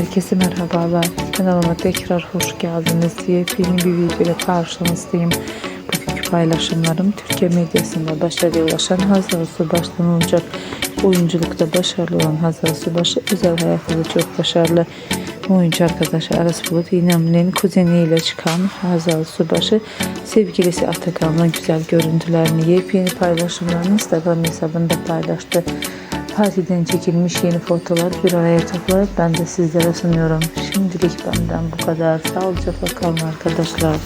Herkese merhabalar. Kanalıma tekrar hoş geldiniz. Yepyeni bir video ile karşınızdayım. Bugünkü paylaşımlarım Türkiye medyasında başarıya ulaşan Hazal Subaş'tan olacak. Oyunculukta başarılı olan Hazal Subaş özel hayatta da çok başarılı. Oyuncu arkadaşı Aras Bulut İynemli'nin kuzeniyle çıkan Hazal Subaşı sevgilisi Atakan'la güzel görüntülerini yepyeni paylaşımlarını Instagram hesabında paylaştı. Partiden çekilmiş yeni fotolar bir araya toplayıp ben de sizlere sunuyorum. Şimdilik benden bu kadar. Sağlıcakla kalın arkadaşlar.